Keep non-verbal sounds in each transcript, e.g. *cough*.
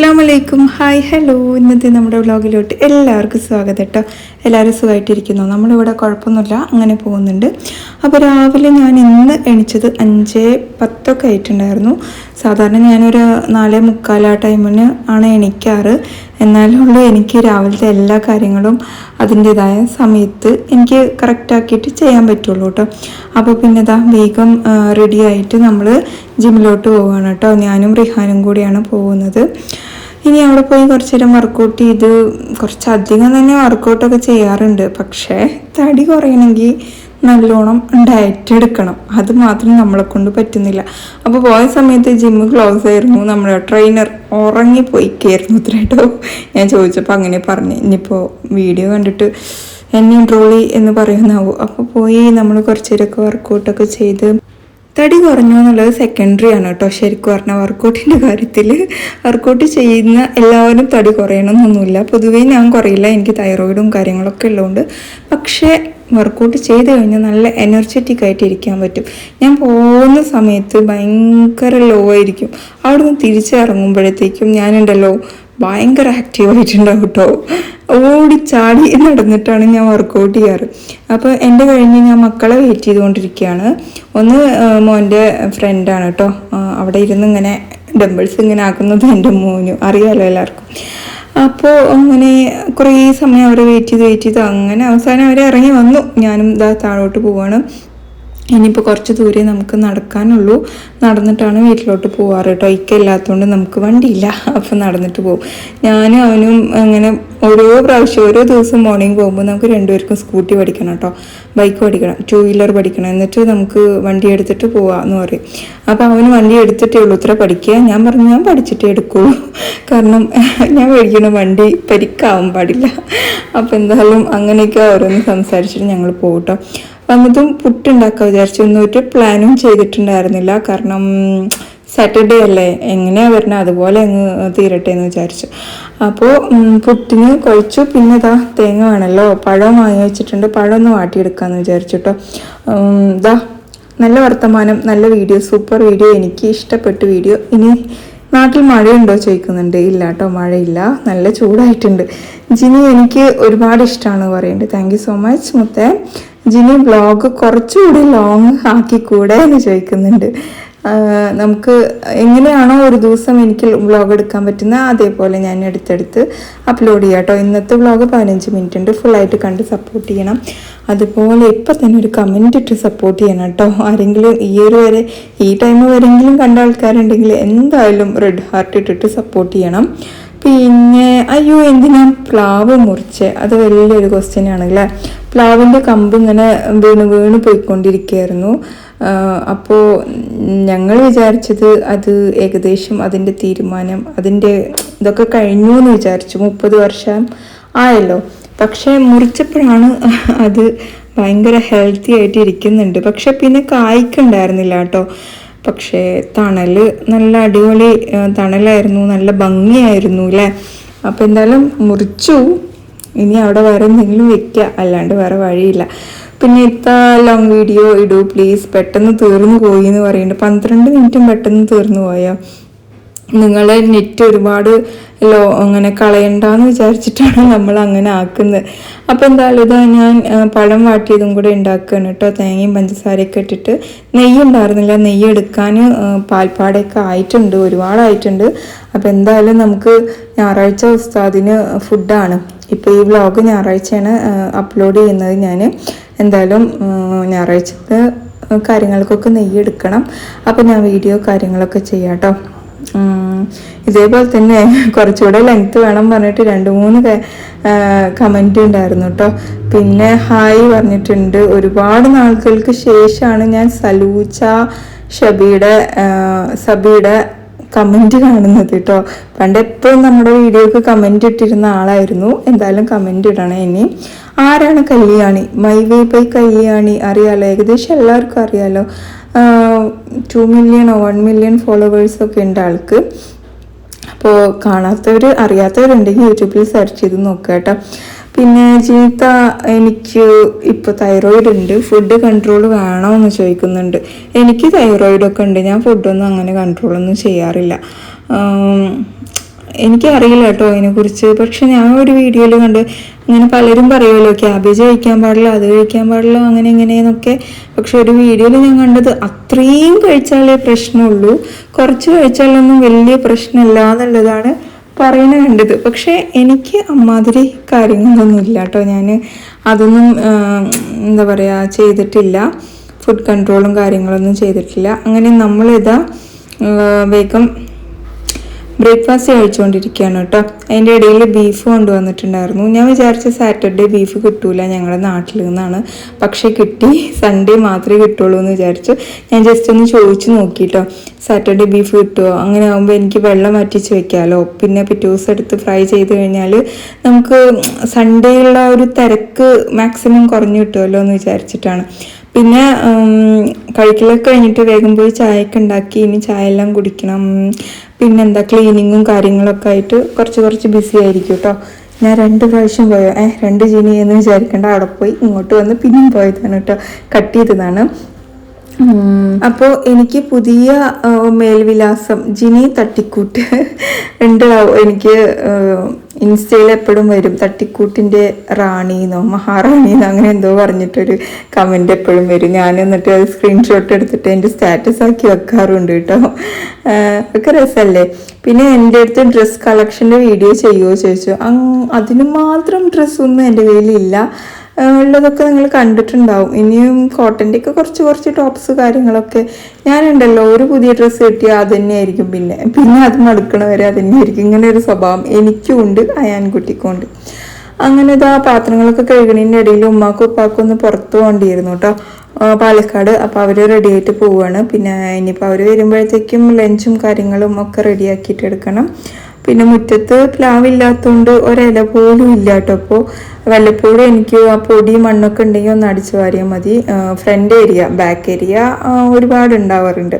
അസ്സാം വലൈക്കും hi hello ഇന്നത്തെ നമ്മുടെ വ്ളോഗിലോട്ട് എല്ലാവർക്കും സ്വാഗതം കേട്ടോ എല്ലാവരും സുഖമായിട്ടിരിക്കുന്നു നമ്മളിവിടെ കുഴപ്പമൊന്നുമില്ല. അങ്ങനെ പോകുന്നുണ്ട്. അപ്പോൾ രാവിലെ ഞാൻ ഇന്ന് എണിച്ചത് അഞ്ച് പത്തൊക്കെ ആയിട്ടുണ്ടായിരുന്നു. സാധാരണ ഞാനൊരു നാല് മുക്കാൽ ആ ടൈമിന് ആണ് എണിക്കാറ്. എന്നാലുള്ളൂ എനിക്ക് രാവിലത്തെ എല്ലാ കാര്യങ്ങളും അതിന്റെതായ സമയത്ത് എനിക്ക് കറക്റ്റാക്കിയിട്ട് ചെയ്യാൻ പറ്റുള്ളൂ കേട്ടോ. അപ്പോൾ പിന്നെ ഇതാ വേഗം റെഡിയായിട്ട് നമ്മൾ ജിമ്മിലോട്ട് പോവുകയാണ് കേട്ടോ. ഞാനും റിഹാനും കൂടിയാണ് പോകുന്നത്. ഇനി അവിടെ പോയി കുറച്ച് നേരം വർക്കൗട്ട് ചെയ്ത് കുറച്ചധികം തന്നെ വർക്കൗട്ടൊക്കെ ചെയ്യാറുണ്ട്. പക്ഷേ തടി കുറയണമെങ്കിൽ നല്ലോണം ഡയറ്റ് എടുക്കണം. അത് മാത്രം നമ്മളെ കൊണ്ട് പറ്റുന്നില്ല. അപ്പോൾ പോയ സമയത്ത് ജിമ്മ് ക്ലോസ് ആയിരുന്നു. നമ്മുടെ ട്രെയിനർ ഉറങ്ങിപ്പോയിക്കായിരുന്നു ഇത്ര കേട്ടോ ഞാൻ ചോദിച്ചപ്പോൾ അങ്ങനെ പറഞ്ഞു. ഇനിയിപ്പോൾ വീഡിയോ കണ്ടിട്ട് എന്നെ ട്രോളി എന്ന് പറയുന്നാവും. അപ്പോൾ പോയി നമ്മൾ കുറച്ചേരൊക്കെ വർക്കൗട്ടൊക്കെ ചെയ്ത് തടി കുറഞ്ഞു എന്നുള്ളത് സെക്കൻഡറി ആണ് കേട്ടോ. ശരിക്കും പറഞ്ഞാൽ വർക്കൗട്ടിന്റെ *laughs* കാര്യത്തിൽ വർക്കൗട്ട് ചെയ്യുന്ന എല്ലാവരും തടി കുറയണമെന്നൊന്നുമില്ല പൊതുവേ ഞാൻ കുറയില്ല. എനിക്ക് തൈറോയിഡും കാര്യങ്ങളൊക്കെ ഉള്ളതുകൊണ്ട്. പക്ഷേ വർക്കൗട്ട് ചെയ്ത് കഴിഞ്ഞാൽ നല്ല എനർജറ്റിക് ആയിട്ട് ഇരിക്കാൻ പറ്റും. ഞാൻ പോകുന്ന സമയത്ത് ഭയങ്കര ലോ ആയിരിക്കും. അവിടെ നിന്ന് തിരിച്ചിറങ്ങുമ്പോഴത്തേക്കും ഞാനുണ്ടല്ലോ ഭയങ്കര ആക്റ്റീവായിട്ടുണ്ടാവും കേട്ടോ ഓടിച്ചാടി നടന്നിട്ടാണ് ഞാൻ വർക്കൗട്ട് ചെയ്യാറ്. അപ്പോൾ എന്റെ കഴിഞ്ഞ് ഞാൻ മക്കളെ വെയിറ്റ് ചെയ്തുകൊണ്ടിരിക്കുകയാണ്. ഒന്ന് മോന്റെ ഫ്രണ്ടാണ് കേട്ടോ അവിടെ ഇരുന്ന് ഇങ്ങനെ ഡംബിൾസ് ഇങ്ങനെ ആക്കുന്നത് എന്റെ മോനു. അറിയാലോ എല്ലാവർക്കും. അപ്പോൾ അങ്ങനെ കുറേ സമയം അവരെ വെയിറ്റ് ചെയ്ത് വെയിറ്റ് ചെയ്ത് അങ്ങനെ അവസാനം അവരെ ഇറങ്ങി വന്നു. ഞാനും ഇതാ താഴോട്ട് പോവാണ്. ഇനിയിപ്പോൾ കുറച്ച് ദൂരെ നമുക്ക് നടക്കാനുള്ളൂ. നടന്നിട്ടാണ് വീട്ടിലോട്ട് പോവാറ് കേട്ടോ. ഇക്ക ഇല്ലാത്തതുകൊണ്ട് നമുക്ക് വണ്ടിയില്ല. അപ്പം നടന്നിട്ട് പോകും ഞാനും അവനും അങ്ങനെ ഓരോ പ്രാവശ്യം ഓരോ ദിവസം മോർണിംഗ് പോകുമ്പോൾ നമുക്ക് രണ്ടുപേർക്കും സ്കൂട്ടി പഠിക്കണം കേട്ടോ. ബൈക്ക് പഠിക്കണം ടു വീലർ പഠിക്കണം. എന്നിട്ട് നമുക്ക് വണ്ടി എടുത്തിട്ട് പോവാന്ന് പറയും. അപ്പോൾ അവന് വണ്ടി എടുത്തിട്ടേ ഉള്ളൂ. ഇത്ര പഠിക്കുക? ഞാൻ പറഞ്ഞു ഞാൻ പഠിച്ചിട്ടേ എടുക്കുള്ളൂ. കാരണം ഞാൻ മേടിക്കുന്ന വണ്ടി പരിക്കാവാൻ പാടില്ല. അപ്പോൾ എന്തായാലും അങ്ങനെയൊക്കെ ഓരോന്ന് സംസാരിച്ചിട്ട് ഞങ്ങൾ പോകട്ടോ കേട്ടോ. വന്നതും പുട്ടുണ്ടാക്കാൻ വിചാരിച്ചു. ഒന്നും ഒരു പ്ലാനും ചെയ്തിട്ടുണ്ടായിരുന്നില്ല. കാരണം സാറ്റർഡേ അല്ലേ? എങ്ങനെയാണ് വരുന്നത് അതുപോലെ അങ്ങ് തീരട്ടെ എന്ന് വിചാരിച്ചു. അപ്പോൾ പുട്ടിന് കുഴച്ചു. പിന്നെ ഇതാ തേങ്ങ വേണമല്ലോ പഴം വാങ്ങി വെച്ചിട്ടുണ്ട്. പഴം ഒന്ന് വാട്ടിയെടുക്കാമെന്ന് വിചാരിച്ചു കേട്ടോ ഇതാ നല്ല വർത്തമാനം. നല്ല വീഡിയോ. Super video. എനിക്ക് ഇഷ്ടപ്പെട്ട വീഡിയോ. ഇനി നാട്ടിൽ മഴയുണ്ടോ ചോദിക്കുന്നുണ്ട്. ഇല്ല കേട്ടോ മഴയില്ല. നല്ല ചൂടായിട്ടുണ്ട്. ജിനി എനിക്ക് ഒരുപാട് ഇഷ്ടമാണ് പറയുന്നത് താങ്ക് സോ മച്ച് മുത്തേ. ജിനി ബ്ലോഗ് കുറച്ചുകൂടി ലോങ് ആക്കിക്കൂടെ എന്ന് ചോദിക്കുന്നുണ്ട്. നമുക്ക് എങ്ങനെയാണോ ഒരു ദിവസം എനിക്ക് വ്ളോഗ് എടുക്കാൻ പറ്റുന്ന അതേപോലെ ഞാൻ എടുത്തെടുത്ത് അപ്ലോഡ് ചെയ്യാം കേട്ടോ ഇന്നത്തെ വ്ളോഗ് പതിനഞ്ച് മിനിറ്റ് ഉണ്ട്. ഫുള്ളായിട്ട് കണ്ട് സപ്പോർട്ട് ചെയ്യണം. അതുപോലെ ഇപ്പം തന്നെ ഒരു കമന്റ് ഇട്ട് സപ്പോർട്ട് ചെയ്യണം കേട്ടോ. ആരെങ്കിലും ഈ ഒരു വരെ ഈ ടൈം വരെങ്കിലും കണ്ട ആൾക്കാരുണ്ടെങ്കിൽ എന്തായാലും റെഡ് ഹാർട്ട് ഇട്ടിട്ട് സപ്പോർട്ട് ചെയ്യണം. പിന്നെ അയ്യോ എന്തിനാ പ്ലാവ് മുറിച്ച്? അത് വലിയൊരു ക്വസ്റ്റ്യൻ ആണല്ലേ പ്ലാവിന്റെ കമ്പ് ഇങ്ങനെ വീണ് വീണ് പോയിക്കൊണ്ടിരിക്കുകയായിരുന്നു. അപ്പോൾ ഞങ്ങൾ വിചാരിച്ചത് അത് ഏകദേശം അതിന്റെ തീരുമാനം അതിന്റെ ഇതൊക്കെ കഴിഞ്ഞു എന്ന് വിചാരിച്ചു. മുപ്പത് വർഷം ആയല്ലോ. പക്ഷേ മുറിച്ചപ്പോഴാണ് അത് ഭയങ്കര ഹെൽത്തി ആയിട്ട് ഇരിക്കുന്നുണ്ട്. പക്ഷെ പിന്നെ കായ്ക്കുണ്ടായിരുന്നില്ല കേട്ടോ. പക്ഷേ തണൽ നല്ല അടിപൊളി തണലായിരുന്നു നല്ല ഭംഗിയായിരുന്നു അല്ലേ അപ്പോൾ എന്തായാലും മുറിച്ചു. ഇനി അവിടെ വേറെ എന്തെങ്കിലും വെക്കുക അല്ലാണ്ട് വേറെ വഴിയില്ല. പിന്നെ ഇത്ര ലോങ് വീഡിയോ ഇടൂ. പ്ലീസ് പെട്ടെന്ന് തീർന്നു പോയി എന്ന് പറയുന്നുണ്ട് പന്ത്രണ്ട് മിനിറ്റും പെട്ടെന്ന് തീർന്നു പോയോ? നിങ്ങളെ നെറ്റ് ഒരുപാട് ലോ അങ്ങനെ കളയണ്ടെന്ന് വിചാരിച്ചിട്ടാണ് നമ്മൾ അങ്ങനെ ആക്കുന്നത്. അപ്പോൾ എന്തായാലും ഇതാ ഞാൻ പഴം വാട്ടിയതും കൂടെ ഉണ്ടാക്കുകയാണ് കേട്ടോ. തേങ്ങയും പഞ്ചസാരയൊക്കെ ഇട്ടിട്ട് നെയ്യ് ഉണ്ടായിരുന്നില്ല. നെയ്യ് എടുക്കാൻ പാൽപ്പാടൊക്കെ ആയിട്ടുണ്ട് ഒരുപാടായിട്ടുണ്ട്. അപ്പോൾ എന്തായാലും നമുക്ക് ഞായറാഴ്ച ഉസ്താദിന് ഫുഡാണ്. ഇപ്പോൾ ഈ വ്ലോഗ് ഞായറാഴ്ചയാണ് അപ്ലോഡ് ചെയ്യുന്നത് ഞാൻ എന്തായാലും ഞായറാഴ്ചത്തെ കാര്യങ്ങൾക്കൊക്കെ നെയ്യ് എടുക്കണം. അപ്പോൾ ഞാൻ വീഡിയോ കാര്യങ്ങളൊക്കെ ചെയ്യാം കേട്ടോ. ഇതേപോലെ തന്നെ *laughs* കുറച്ചുകൂടെ ലെങ്ത് വേണം പറഞ്ഞിട്ട് രണ്ട് മൂന്ന് കമന്റ് ഉണ്ടായിരുന്നു കേട്ടോ പിന്നെ ഹായ് പറഞ്ഞിട്ടുണ്ട്. ഒരുപാട് നാളുകൾക്ക് ശേഷമാണ് ഞാൻ സലൂച്ച ഷബിയുടെ സബിയുടെ കമന്റ് കാണുന്നത് കേട്ടോ പണ്ട് എപ്പോഴും നമ്മുടെ വീഡിയോക്ക് കമന്റ് ഇട്ടിരുന്ന ആളായിരുന്നു. എന്തായാലും കമന്റ് ഇടണേ ഇനി. ആരാണ് Kalyani? My way by Kalyani. അറിയാലോ? ഏകദേശം എല്ലാവർക്കും അറിയാലോ? ടു മില്യണോ വൺ മില്യൺ ഫോളോവേഴ്സൊക്കെ ഉണ്ട് ആൾക്ക്. അപ്പോൾ കാണാത്തവർ അറിയാത്തവരുണ്ടെങ്കിൽ യൂട്യൂബിൽ സെർച്ച് ചെയ്ത് നോക്കുക കേട്ടോ. പിന്നെ ജീത്ത എനിക്ക് ഇപ്പോൾ തൈറോയിഡ് ഉണ്ട്. ഫുഡ് കൺട്രോൾ വേണോ എന്ന് ചോദിക്കുന്നുണ്ട്. എനിക്ക് തൈറോയിഡൊക്കെ ഉണ്ട്. ഞാൻ ഫുഡൊന്നും അങ്ങനെ കൺട്രോളൊന്നും ചെയ്യാറില്ല. എനിക്കറിയില്ല കേട്ടോ അതിനെക്കുറിച്ച് പക്ഷെ ഞാൻ ഒരു വീഡിയോയിൽ കണ്ട് ഇങ്ങനെ പലരും പറയുമല്ലോ ക്യാബേജ് കഴിക്കാൻ പാടില്ല അത് കഴിക്കാൻ പാടില്ല അങ്ങനെ ഇങ്ങനെയെന്നൊക്കെ. പക്ഷെ ഒരു വീഡിയോയിൽ ഞാൻ കണ്ടത് അത്രയും കഴിച്ചാലേ പ്രശ്നമുള്ളൂ. കുറച്ച് കഴിച്ചാലൊന്നും വലിയ പ്രശ്നമില്ല എന്നുള്ളതാണ് പറയുന്നത് കണ്ടത്. പക്ഷേ എനിക്ക് അമ്മാതിരി കാര്യങ്ങളൊന്നും ഇല്ല കേട്ടോ ഞാൻ. അതൊന്നും എന്താ പറയുക ചെയ്തിട്ടില്ല. ഫുഡ് കൺട്രോളും കാര്യങ്ങളൊന്നും ചെയ്തിട്ടില്ല. അങ്ങനെ നമ്മളിതാ വേഗം ബ്രേക്ക്ഫാസ്റ്റ് കഴിച്ചുകൊണ്ടിരിക്കുകയാണ് കേട്ടോ. അതിന്റെ ഇടയിൽ ബീഫ് കൊണ്ടുവന്നിട്ടുണ്ടായിരുന്നു. ഞാൻ വിചാരിച്ച സാറ്റർഡേ ബീഫ് കിട്ടൂല. ഞങ്ങളുടെ നാട്ടിൽ നിന്നാണ്. പക്ഷേ കിട്ടി. സൺഡേ മാത്രമേ കിട്ടുള്ളൂ എന്ന് വിചാരിച്ചു. ഞാൻ ജസ്റ്റ് ഒന്ന് ചോദിച്ചു നോക്കി കേട്ടോ. സാറ്റർഡേ ബീഫ് കിട്ടുമോ അങ്ങനെ ആകുമ്പോൾ എനിക്ക് വെള്ളം വറ്റിച്ച് വെക്കാമല്ലോ പിന്നെ പിറ്റേ ദിവസം എടുത്ത് ഫ്രൈ ചെയ്ത് കഴിഞ്ഞാൽ നമുക്ക് സൺഡേ ഉള്ള ഒരു തിരക്ക് മാക്സിമം കുറഞ്ഞു കിട്ടുമല്ലോ എന്ന് വിചാരിച്ചിട്ടാണ്. പിന്നെ കഴിക്കലൊക്കെ കഴിഞ്ഞിട്ട് വേഗം പോയി ചായയൊക്കെ ഉണ്ടാക്കി. ഇനി ചായ എല്ലാം കുടിക്കണം പിന്നെന്താ ക്ലീനിങ്ങും കാര്യങ്ങളൊക്കെ ആയിട്ട് കുറച്ച് കുറച്ച് ബിസി ആയിരിക്കും കേട്ടോ ഞാൻ രണ്ട് പ്രാവശ്യം പോയോ. ഏഹ് രണ്ട് ജിനി എന്ന് വിചാരിക്കേണ്ട. അവിടെ പോയി ഇങ്ങോട്ട് വന്ന് പിന്നെയും പോയതാണ് കേട്ടോ കട്ട് ചെയ്തതാണ്. അപ്പോൾ എനിക്ക് പുതിയ മേൽവിലാസം ജിനി തട്ടിക്കൂട്ട് *laughs* ഉണ്ട് എനിക്ക് ഇൻസ്റ്റയിൽ എപ്പോഴും വരും. തട്ടിക്കൂട്ടിന്റെ റാണിന്നോ മഹാറാണിന്നോ അങ്ങനെ എന്തോ പറഞ്ഞിട്ടൊരു കമന്റ് എപ്പോഴും വരും. ഞാൻ എന്നിട്ട് അത് സ്ക്രീൻഷോട്ട് എടുത്തിട്ട് എന്റെ സ്റ്റാറ്റസ് ആക്കി വെക്കാറുണ്ട് കേട്ടോ. ഒക്കെ രസമല്ലേ പിന്നെ എന്റെ അടുത്ത് ഡ്രസ്സ് കളക്ഷന്റെ വീഡിയോ ചെയ്യുമോ ചോദിച്ചു. അതിന് മാത്രം ഡ്രസ്സൊന്നും എന്റെ കയ്യിലില്ല. ഉള്ളതൊക്കെ നിങ്ങൾ കണ്ടിട്ടുണ്ടാവും. ഇനിയും കോട്ടന്റെ ഒക്കെ കുറച്ച് കുറച്ച് ടോപ്സ് കാര്യങ്ങളൊക്കെ ഞാനുണ്ടല്ലോ ഒരു പുതിയ ഡ്രസ്സ് കിട്ടിയാൽ അത് തന്നെയായിരിക്കും പിന്നെ പിന്നെ അത് മടുക്കണ വരെ അത് തന്നെയായിരിക്കും ഇങ്ങനെ ഒരു സ്വഭാവം എനിക്കും ഉണ്ട് അയാൻകുട്ടിക്കും ഉണ്ട് അങ്ങനെ ഇതാ പാത്രങ്ങളൊക്കെ കഴുകണതിന്റെ ഇടയിൽ ഉമ്മാക്കും ഉപ്പാക്കും ഒന്ന് പുറത്ത് പോകേണ്ടിയിരുന്നു കേട്ടോ. ആ, പാലക്കാട്. അപ്പോൾ അവർ റെഡി ആയിട്ട് പോവുകയാണ് പിന്നെ ഇനിയിപ്പോൾ അവർ വരുമ്പോഴത്തേക്കും ലഞ്ചും കാര്യങ്ങളും ഒക്കെ റെഡിയാക്കിയിട്ട് എടുക്കണം. പിന്നെ മുറ്റത്ത് പ്ലാവില്ലാത്തതുകൊണ്ട് ഒരില പോലും ഇല്ല കേട്ടോ അപ്പോൾ വല്ലപ്പോഴും എനിക്ക് ആ പൊടി മണ്ണൊക്കെ ഉണ്ടെങ്കിൽ ഒന്ന് അടിച്ചു വാരിയാൽ മതി. ഫ്രണ്ട് ഏരിയ ബാക്ക് ഏരിയ ഒരുപാട് ഉണ്ടാവാറുണ്ട്.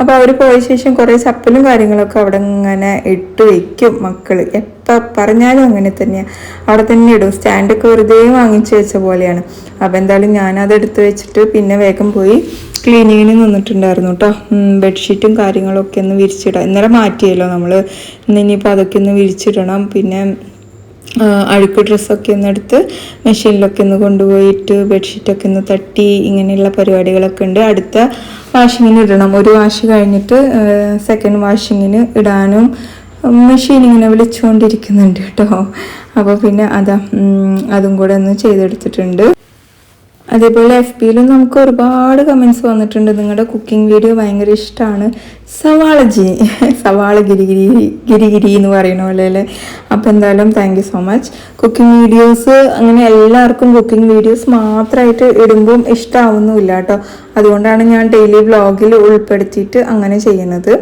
അപ്പോൾ അവർ പോയ ശേഷം കുറേ ചപ്പലും കാര്യങ്ങളൊക്കെ അവിടെ ഇങ്ങനെ ഇട്ട് വയ്ക്കും മക്കൾ എപ്പോൾ പറഞ്ഞാലും അങ്ങനെ തന്നെയാണ് അവിടെ തന്നെ ഇടും. സ്റ്റാൻഡൊക്കെ വെറുതെ വാങ്ങിച്ചു വെച്ച പോലെയാണ്. അപ്പോൾ എന്തായാലും ഞാനത് എടുത്ത് വെച്ചിട്ട് പിന്നെ വേഗം പോയി ക്ലീനിങ്ങിന് നിന്നിട്ടുണ്ടായിരുന്നു കേട്ടോ ബെഡ്ഷീറ്റും കാര്യങ്ങളൊക്കെ ഒന്ന് വിരിച്ചിടാം ഇന്നലെ മാറ്റിയല്ലോ നമ്മൾ ഇനിയിപ്പോൾ അതൊക്കെ ഒന്ന് വിരിച്ചിടണം. പിന്നെ അഴുക്ക് ഡ്രസ്സൊക്കെ ഒന്ന് എടുത്ത് മെഷീനിലൊക്കെ ഒന്ന് കൊണ്ടുപോയിട്ട് ബെഡ്ഷീറ്റൊക്കെ ഒന്ന് തട്ടി ഇങ്ങനെയുള്ള പരിപാടികളൊക്കെ ഉണ്ട്. അടുത്ത വാഷിങ്ങിന് ഇടണം. ഒരു വാഷ് കഴിഞ്ഞിട്ട് സെക്കൻഡ് വാഷിങ്ങിന് ഇടാനും മെഷീൻ ഇങ്ങനെ വിളിച്ചുകൊണ്ടിരിക്കുന്നുണ്ട് കേട്ടോ അപ്പോൾ പിന്നെ അതാ അതും കൂടെ ഒന്ന് ചെയ്തെടുത്തിട്ടുണ്ട്. അതേപോലെ എഫ് പിയിലും നമുക്ക് ഒരുപാട് കമൻസ് വന്നിട്ടുണ്ട്. നിങ്ങളുടെ കുക്കിംഗ് വീഡിയോ ഭയങ്കര ഇഷ്ടമാണ് സവാള ജി. *laughs* സവാള ഗിരിഗിരി ഗിരിഗിരി എന്ന് പറയുന്ന പോലെ അല്ലേ? അപ്പോൾ എന്തായാലും thank you so much cooking videos അങ്ങനെ എല്ലാവർക്കും കുക്കിംഗ് വീഡിയോസ് മാത്രമായിട്ട് ഇടുമ്പം ഇഷ്ടമാവുന്നുമില്ല കേട്ടോ. അതുകൊണ്ടാണ് ഞാൻ ഡെയിലി വ്ളോഗിൽ ഉൾപ്പെടുത്തിയിട്ട് അങ്ങനെ ചെയ്യുന്നത്.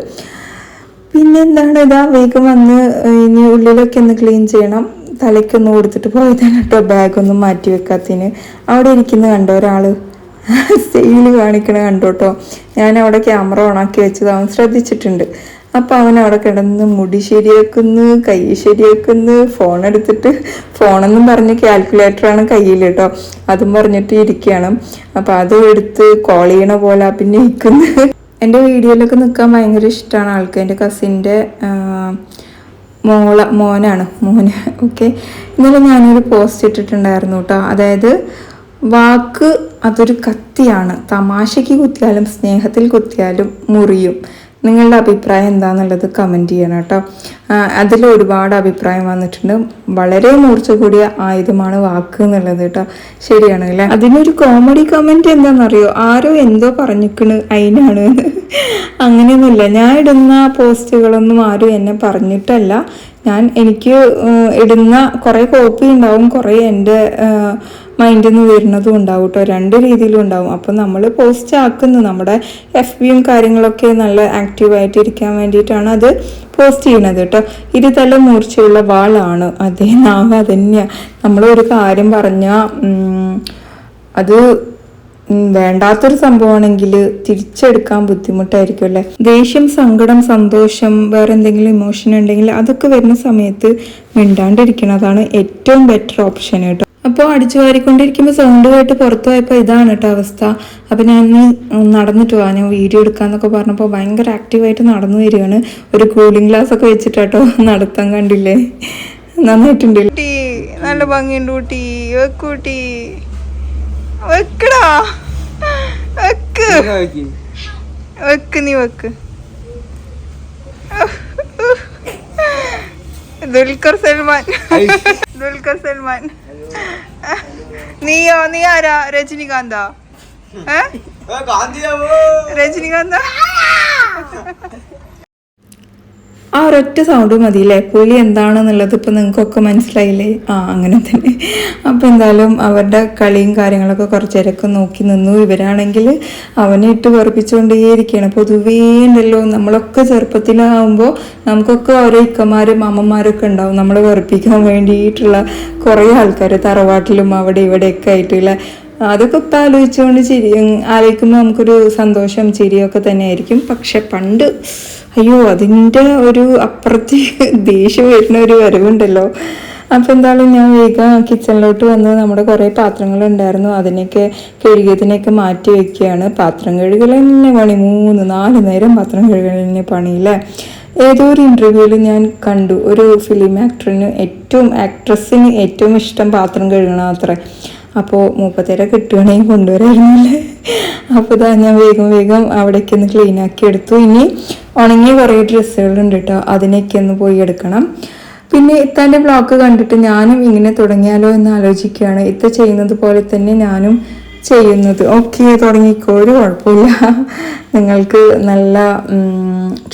പിന്നെ എന്താണ് ഇതാ വേഗം വന്ന് ഇനി ഉള്ളിലൊക്കെ ഒന്ന് ക്ലീൻ ചെയ്യണം. തലയ്ക്കൊന്ന് കൊടുത്തിട്ട് പോയതാണ് കേട്ടോ. ബാഗൊന്നും മാറ്റി വെക്കാത്തതിന്. അവിടെ ഇരിക്കുന്ന കണ്ടോ ഒരാൾ സെയിൽ കാണിക്കണ കണ്ടോ കേട്ടോ. ഞാൻ അവിടെ ക്യാമറ ഓണാക്കി വെച്ചത് അവൻ ശ്രദ്ധിച്ചിട്ടുണ്ട്. അപ്പോൾ അവൻ അവിടെ കിടന്ന് മുടി ശരിയാക്കുന്നു കൈ ശരിയാക്കുന്നു ഫോൺ എടുത്തിട്ട് ഫോണെന്നും പറഞ്ഞ് കാൽക്കുലേറ്ററാണ് കയ്യിൽ കേട്ടോ. അതും പറഞ്ഞിട്ട് ഇരിക്കുകയാണ്. അപ്പം അത് എടുത്ത് കോൾ ചെയ്യണ പോലെ പിന്നെ ഇരിക്കുന്നു. എന്റെ വീഡിയോയിലൊക്കെ നിൽക്കാൻ ഭയങ്കര ഇഷ്ടമാണ് ആൾക്ക്. എന്റെ കസിന്റെ മോള മോനാണ് മോന്. ഓക്കെ ഇന്നലെ ഞാനൊരു പോസ്റ്റ് ഇട്ടിട്ടുണ്ടായിരുന്നു കേട്ടോ അതായത് വാക്ക് അതൊരു കത്തിയാണ്. തമാശയ്ക്ക് കുത്തിയാലും സ്നേഹത്തിൽ കുത്തിയാലും മുറിയും. നിങ്ങളുടെ അഭിപ്രായം എന്താണെന്നുള്ളത് കമന്റ് ചെയ്യണം കേട്ടോ. അതിൽ ഒരുപാട് അഭിപ്രായം വന്നിട്ടുണ്ട്. വളരെ മൂർച്ച കൂടിയ ആയുധമാണ് വാക്ക് എന്നുള്ളത് കേട്ടോ. ശരിയാണ് അല്ലേ? അതിനൊരു കോമഡി കമന്റ് എന്താണെന്നറിയോ ആരോ എന്തോ പറഞ്ഞിക്കണ് അതിനാണ്. അങ്ങനെയൊന്നുമില്ല. ഞാൻ ഇടുന്ന പോസ്റ്റുകളൊന്നും ആരും എന്നെ പറഞ്ഞിട്ടല്ല. ഞാൻ എനിക്ക് ഇടുന്ന കുറേ കോപ്പി ഉണ്ടാവും കുറേ എന്റെ മൈൻഡിൽ നിന്ന് വരുന്നതും ഉണ്ടാവും കേട്ടോ രണ്ട് രീതിയിലും ഉണ്ടാവും. അപ്പം നമ്മൾ പോസ്റ്റ് ആക്കുന്നു. നമ്മുടെ എഫ് ബിയും കാര്യങ്ങളൊക്കെ നല്ല ആക്റ്റീവായിട്ട് ഇരിക്കാൻ വേണ്ടിയിട്ടാണ് അത് പോസ്റ്റ് ചെയ്യണത് കേട്ടോ. ഇരുതല മൂർച്ചയുള്ള വാളാണ്. അതേ നാവ് അതന്നെയാണ് നമ്മൾ ഒരു കാര്യം പറഞ്ഞാൽ അത് വേണ്ടാത്തൊരു സംഭവമാണെങ്കിൽ തിരിച്ചെടുക്കാൻ ബുദ്ധിമുട്ടായിരിക്കും അല്ലേ? ദേഷ്യം സങ്കടം സന്തോഷം വേറെ എന്തെങ്കിലും ഇമോഷൻ ഉണ്ടെങ്കിൽ അതൊക്കെ വരുന്ന സമയത്ത് മിണ്ടാണ്ടിരിക്കണം. അതാണ് ഏറ്റവും ബെറ്റർ ഓപ്ഷൻ കേട്ടോ. അപ്പോൾ അടിച്ചു വാരിക്കൊണ്ടിരിക്കുമ്പോൾ സൗണ്ട് കേട്ട് പുറത്തു പോയപ്പോൾ ഇതാണ് കേട്ടോ അവസ്ഥ. അപ്പോൾ ഞാൻ ഇനി നടന്നിട്ട് പോവാം ഞാൻ വീഡിയോ എടുക്കാന്നൊക്കെ പറഞ്ഞപ്പോൾ ഭയങ്കര ആക്റ്റീവായിട്ട് നടന്നു വരികയാണ്. ഒരു കൂളിംഗ് ഗ്ലാസ് ഒക്കെ വെച്ചിട്ടാട്ടോ നടത്താൻ കണ്ടില്ലേ? നന്നായിട്ടുണ്ട്. നല്ല ഭംഗിയുണ്ട് ഊട്ടി. വെക്കൂട്ടി വെക്കടാ. വെക്ക്. വെക്ക് നീ വെക്ക്. ദുൽഖർ സൽമാൻ. ദുൽഖർ സൽമാൻ. നീയോ? നീ ആരാ? രജനികാന്താ? ഏ? രജനികാന്ത? ആ ഒരൊറ്റ സൗണ്ട് മതിയില്ലേ? പുലി എന്താണെന്നുള്ളത് ഇപ്പം നിങ്ങൾക്കൊക്കെ മനസ്സിലായില്ലേ? ആ അങ്ങനെ തന്നെ. അപ്പം എന്തായാലും അവരുടെ കളിയും കാര്യങ്ങളൊക്കെ കുറച്ച് നേരമൊക്കെ നോക്കി നിന്നു. ഇവരാണെങ്കിൽ അവനെ ഇട്ട് വെറുപ്പിച്ചുകൊണ്ടേയിരിക്കുകയാണ്. പൊതുവേ ഉണ്ടല്ലോ നമ്മളൊക്കെ ചെറുപ്പത്തിലാവുമ്പോൾ നമുക്കൊക്കെ ഓരോ ഇക്കന്മാരും അമ്മമാരൊക്കെ ഉണ്ടാവും. നമ്മളെ വെറുപ്പിക്കാൻ വേണ്ടിയിട്ടുള്ള കുറേ ആൾക്കാർ തറവാട്ടിലും അവിടെ ഇവിടെയൊക്കെ ആയിട്ടുള്ള അതൊക്കെ ഇപ്പം ആലോചിച്ചുകൊണ്ട് ചിരി ആലോചിക്കുമ്പോൾ നമുക്കൊരു സന്തോഷം ചിരിയൊക്കെ തന്നെയായിരിക്കും. പക്ഷെ പണ്ട് അയ്യോ അതിന്റെ ഒരു അപ്പുറത്ത് *laughs* ദേഷ്യം വരുന്ന ഒരു വരവുണ്ടല്ലോ. അപ്പം എന്തായാലും ഞാൻ വേഗം കിച്ചണിലോട്ട് വന്ന് നമ്മുടെ കുറേ പാത്രങ്ങളുണ്ടായിരുന്നു. അതിനെയൊക്കെ കഴുകിയതിനെയൊക്കെ മാറ്റി വെക്കുകയാണ്. പാത്രം കഴുകൽ തന്നെ പണി. മൂന്ന് നാല് നേരം പാത്രം കഴുകൽ തന്നെ പണിയില്ലേ? ഏതോ ഒരു ഇന്റർവ്യൂവിൽ ഞാൻ കണ്ടു. ഒരു ഫിലിം ആക്ടറിന് ഏറ്റവും ആക്ട്രസിന് ഏറ്റവും ഇഷ്ടം പാത്രം കഴുകണം അത്രേ. അപ്പോൾ മൂപ്പത്തേരെ കിട്ടുകയാണെങ്കിൽ കൊണ്ടുവരായിരുന്നല്ലേ? അപ്പോൾ ഇതാ ഞാൻ വേഗം വേഗം അവിടേക്ക് ഒന്ന് ക്ലീൻ ആക്കി എടുത്തു. ഇനി ഉണങ്ങിയ കുറേ ഡ്രസ്സുകളുണ്ട് കേട്ടോ അതിനൊക്കെ ഒന്ന് പോയി എടുക്കണം. പിന്നെ ഇത്താന്റെ ബ്ലോഗ് കണ്ടിട്ട് ഞാനും ഇങ്ങനെ തുടങ്ങിയാലോ എന്ന് ആലോചിക്കുകയാണ്. ഇത്ത ചെയ്യുന്നത് പോലെ തന്നെ ഞാനും ചെയ്യുന്നത്. ഓക്കെ തുടങ്ങിക്കോ. ഒരു കുഴപ്പമില്ല. നിങ്ങൾക്ക് നല്ല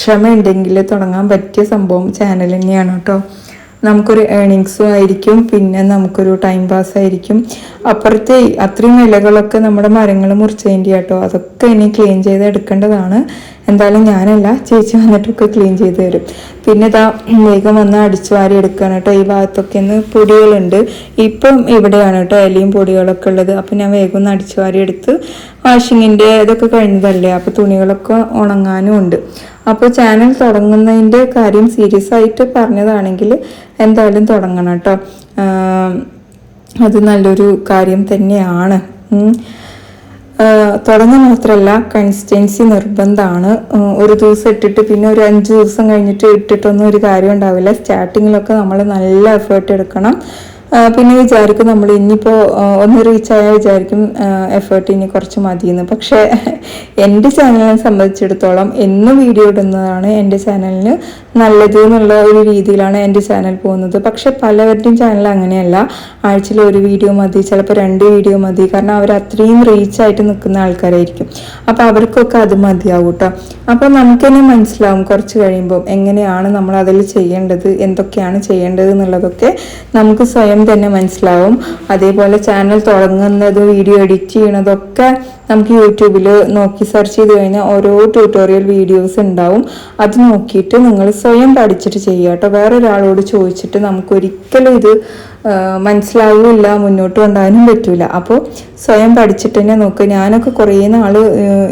ക്ഷമ ഉണ്ടെങ്കിൽ തുടങ്ങാൻ പറ്റിയ സംഭവം ചാനൽ തന്നെയാണ് കേട്ടോ നമുക്കൊരു ഏണിങ്സും ആയിരിക്കും. പിന്നെ നമുക്കൊരു ടൈം പാസ് ആയിരിക്കും. അപ്പുറത്തെ അത്രയും ഇലകളൊക്കെ നമ്മുടെ മരങ്ങൾ മുറിച്ചതിന്റെ കേട്ടോ അതൊക്കെ ഇനി ക്ലീൻ ചെയ്ത് എടുക്കേണ്ടതാണ് എന്തായാലും ഞാനല്ല ചേച്ചി വന്നിട്ടൊക്കെ ക്ലീൻ ചെയ്ത് തരും. പിന്നെ ഇതാ വേഗം വന്ന് അടിച്ചു വാരി എടുക്കുകയാണ് കേട്ടോ ഈ ഭാഗത്തൊക്കെ ഒന്ന് പൊടികളുണ്ട്. ഇപ്പം ഇവിടെയാണ് കേട്ടോ ഇലയും പൊടികളൊക്കെ ഉള്ളത്. അപ്പം ഞാൻ വേഗം ഒന്ന് അടിച്ചു വാരി എടുത്ത് വാഷിങ്ങിന്റെ ഇതൊക്കെ കഴിഞ്ഞതല്ലേ? അപ്പോൾ തുണികളൊക്കെ ഉണങ്ങാനും ഉണ്ട്. അപ്പോൾ ചാനൽ തുടങ്ങുന്നതിന്റെ കാര്യം സീരിയസ് ആയിട്ട് പറഞ്ഞതാണെങ്കിൽ എന്തായാലും തുടങ്ങണം കേട്ടോ. അത് നല്ലൊരു കാര്യം തന്നെയാണ്. തുടങ്ങാൻ മാത്രമല്ല കൺസിസ്റ്റൻസി നിർബന്ധമാണ് ഒരു ദിവസം ഇട്ടിട്ട് പിന്നെ ഒരു അഞ്ച് ദിവസം കഴിഞ്ഞിട്ട് ഇട്ടിട്ടൊന്നും ഒരു കാര്യം ഉണ്ടാവില്ല സ്റ്റാർട്ടിങ്ങിലൊക്കെ നമ്മൾ നല്ല എഫേർട്ട് എടുക്കണം. പിന്നെ വിചാരിക്കും നമ്മൾ ഇനിയിപ്പോൾ ഒന്ന് റീച്ച് ആയാൽ വിചാരിക്കും എഫേർട്ട് ഇനി കുറച്ച് മതിയെന്ന്. പക്ഷേ എന്റെ ചാനലിനെ സംബന്ധിച്ചിടത്തോളം എന്നും വീഡിയോ ഇടുന്നതാണ് എന്റെ ചാനലിന് നല്ലത് എന്നുള്ള ഒരു രീതിയിലാണ് എന്റെ ചാനൽ പോകുന്നത്. പക്ഷെ പലവരുടെയും ചാനൽ അങ്ങനെയല്ല. ആഴ്ചയിൽ ഒരു വീഡിയോ മതി ചിലപ്പോൾ രണ്ട് വീഡിയോ മതി. കാരണം അവർ അത്രയും റീച്ച് ആയിട്ട് നിൽക്കുന്ന ആൾക്കാരായിരിക്കും. അപ്പോൾ അവർക്കൊക്കെ അത് മതിയാവും കേട്ടോ. അപ്പോൾ നമുക്ക് തന്നെ മനസ്സിലാവും കുറച്ച് കഴിയുമ്പം എങ്ങനെയാണ് നമ്മൾ അതിൽ ചെയ്യേണ്ടത് എന്തൊക്കെയാണ് ചെയ്യേണ്ടത് എന്നുള്ളതൊക്കെ നമുക്ക് സ്വയം തന്നെ മനസ്സിലാവും. അതേപോലെ ചാനൽ തുടങ്ങുന്നത് വീഡിയോ എഡിറ്റ് ചെയ്യണതൊക്കെ നമുക്ക് യൂട്യൂബിൽ നോക്കി സെർച്ച് ചെയ്ത് കഴിഞ്ഞാൽ ഓരോ ട്യൂട്ടോറിയൽ വീഡിയോസ് ഉണ്ടാവും. അത് നോക്കിയിട്ട് നിങ്ങൾ സ്വയം പഠിച്ചിട്ട് ചെയ്യുക കേട്ടോ. വേറൊരാളോട് ചോദിച്ചിട്ട് നമുക്കൊരിക്കലും ഇത് മനസ്സിലാവില്ല മുന്നോട്ട് കൊണ്ടുപോകാനും പറ്റില്ല അപ്പോൾ സ്വയം പഠിച്ചിട്ട് തന്നെ നോക്കുക ഞാനൊക്കെ കുറേ നാൾ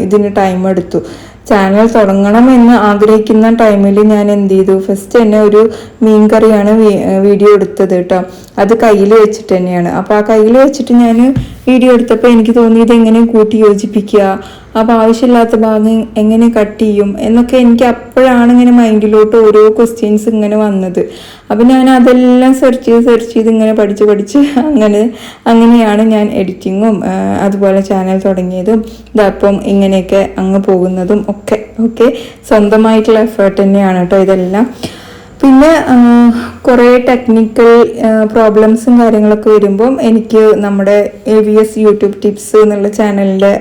ഇതിന് ടൈം എടുത്തു. ചാനൽ തുടങ്ങണമെന്ന് ആഗ്രഹിക്കുന്ന ടൈമിൽ ഞാൻ എന്ത് ചെയ്തു? ഫസ്റ്റ് തന്നെ ഒരു മീൻ കറിയാണ് വീഡിയോ എടുത്തത് കേട്ടോ അത് കയ്യിൽ വെച്ചിട്ട് തന്നെയാണ്. അപ്പോൾ ആ കയ്യിൽ വെച്ചിട്ട് ഞാൻ വീഡിയോ എടുത്തപ്പോൾ എനിക്ക് തോന്നിയത് എങ്ങനെ കൂട്ടി യോജിപ്പിക്കുക. അപ്പോൾ ആവശ്യമില്ലാത്ത ഭാഗം എങ്ങനെ കട്ട് ചെയ്യും? എന്നൊക്കെ എനിക്ക് അപ്പോഴാണ് ഇങ്ങനെ മൈൻഡിലോട്ട് ഓരോ ക്വസ്റ്റ്യൻസ് ഇങ്ങനെ വന്നത്. അപ്പോൾ ഞാൻ അതെല്ലാം സെർച്ച് ചെയ്ത് സെർച്ച് ചെയ്ത് ഇങ്ങനെ പഠിച്ച് പഠിച്ച് അങ്ങനെ അങ്ങനെയാണ് ഞാൻ എഡിറ്റിങ്ങും അതുപോലെ ചാനൽ തുടങ്ങിയതും ഇതപ്പം ഇങ്ങനെയൊക്കെ അങ്ങ് പോകുന്നതും ഒക്കെ ഓക്കെ. സ്വന്തമായിട്ടുള്ള എഫേർട്ട് തന്നെയാണ് കേട്ടോ ഇതെല്ലാം. പിന്നെ കുറേ ടെക്നിക്കൽ പ്രോബ്ലംസും കാര്യങ്ങളൊക്കെ വരുമ്പം എനിക്ക് നമ്മുടെ A V S YouTube tips എന്നുള്ള ചാനലിന്റെ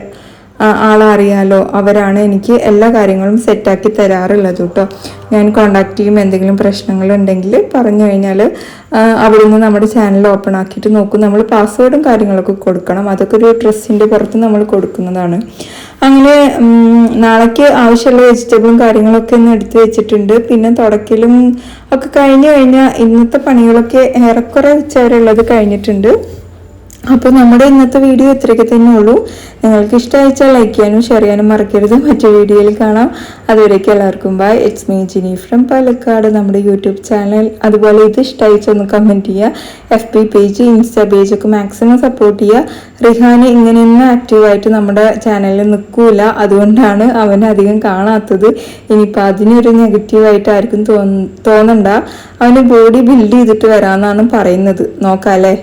ആളറിയാലോ അവരാണ് എനിക്ക് എല്ലാ കാര്യങ്ങളും സെറ്റാക്കി തരാറുള്ളത് കേട്ടോ. ഞാൻ കോണ്ടാക്ട് ചെയ്യും എന്തെങ്കിലും പ്രശ്നങ്ങളുണ്ടെങ്കിൽ പറഞ്ഞു കഴിഞ്ഞാൽ അവിടെ നിന്ന് നമ്മുടെ ചാനൽ ഓപ്പൺ ആക്കിയിട്ട് നോക്കും. നമ്മൾ പാസ്വേഡും കാര്യങ്ങളൊക്കെ കൊടുക്കണം. അതൊക്കെ ഒരു ഡ്രസ്സിന്റെ പുറത്ത് നമ്മൾ കൊടുക്കുന്നതാണ്. അങ്ങനെ നാളേക്ക് ആവശ്യമുള്ള വെജിറ്റബിളും കാര്യങ്ങളൊക്കെ ഒന്ന് എടുത്തു വെച്ചിട്ടുണ്ട്. പിന്നെ തുടക്കലും ഒക്കെ കഴിഞ്ഞു കഴിഞ്ഞാൽ ഇന്നത്തെ പണികളൊക്കെ ഏറെക്കുറെ ഉച്ചവരെയുള്ളത് കഴിഞ്ഞിട്ടുണ്ട്. അപ്പോൾ നമ്മുടെ ഇന്നത്തെ വീഡിയോ ഇത്രയൊക്കെ തന്നെ ഉള്ളൂ. നിങ്ങൾക്ക് ഇഷ്ടമായിച്ചാൽ ലൈക്ക് ചെയ്യാനും ഷെയർ ചെയ്യാനും മറക്കരുത്. മറ്റു വീഡിയോയിൽ കാണാം. അതുവരേക്കും എല്ലാവർക്കും bye it's me Jini from Palakkad. നമ്മുടെ യൂട്യൂബ് ചാനൽ അതുപോലെ ഇത് ഇഷ്ടമായിച്ചൊന്ന് കമന്റ് ചെയ്യുക. F B page insta page ഒക്കെ മാക്സിമം സപ്പോർട്ട് ചെയ്യുക. റിഹാന് ഇങ്ങനെയൊന്നും ആക്റ്റീവായിട്ട് നമ്മുടെ ചാനലിൽ നിൽക്കൂല. അതുകൊണ്ടാണ് അവൻ അധികം കാണാത്തത്. ഇനിയിപ്പോൾ അതിനൊരു നെഗറ്റീവായിട്ട് ആർക്കും തോന്നണ്ട. അവന് ബോഡി ബിൽഡ് ചെയ്തിട്ട് വരാമെന്നാണ് പറയുന്നത്. നോക്കാം അല്ലേ